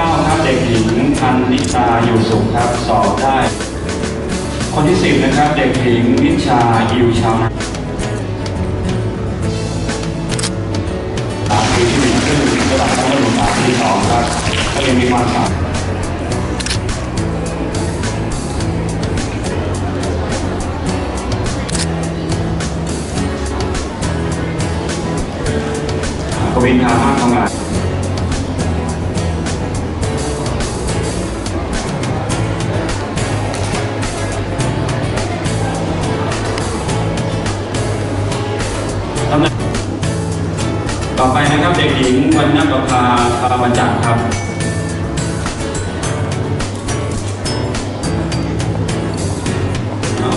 ก้าครับเด็กหญิงพันนิตาอยู่สุขครับสอบได้ คนที่สิบนะครับเด็กหญิงนิชาอิวชาวนาสามปีที่หนึ่งขึ้นระดับชั้นประถมศึกษาปีที่สองครับก็ยังมีความสามารถกวินทามาทำงาน ต่อไปนะครับเด็กหญิงวรรณประภาพาวันจักรครับ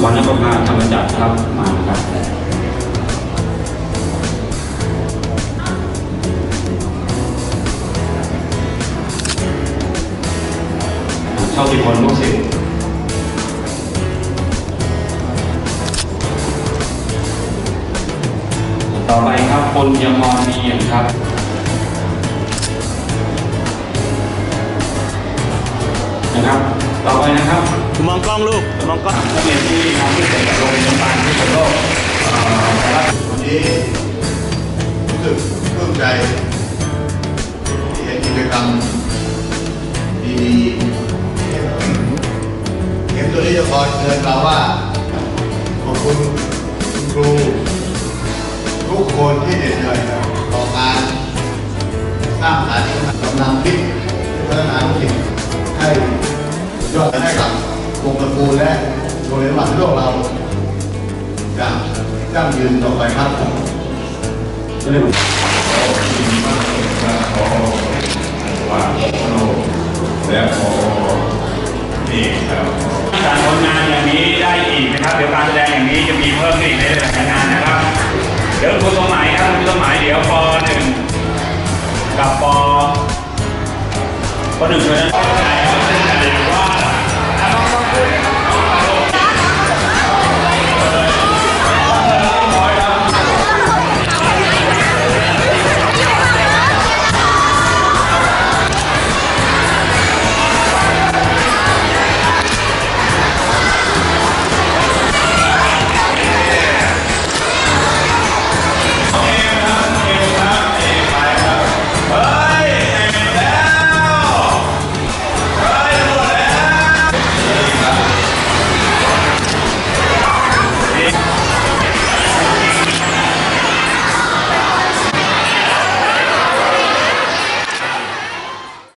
วันณประภาธรรมจักรครับมาครับเท่าที่คนลูกศิษย์ ปครับปุญญมรมีเอี่ยมครับนะครับ ต่อไปนะครับมองกล้องลูกมองกล้องนักเรียนที่ทำที่เสร็จกับโรงเรียนลำปางที่สุดโลกเอ่อแต่ละวันนี้รู้สึกปลื้มใจที่เห็นกิจกรรมดีๆเห็นตัวนี้จะคอยเตือนเราว่าขอบคุณคุณครู คนที่เหน็ดเหนื่อยต่อการสร้างสรรค์กำลังคิดพัฒนาธุรกิจให้ยอดให้กับวงตระกูลและโรงเรียนหลักโลกเราอย่างยั่งยืนต่อไปครับก็เลยและพอนี่ครับการผลงานอย่างนี้ได้อีกนะครับ เดี๋ยวการแสดงอย่างนี้จะมีเพิ่มอีกในหลายๆงาน นึ่ง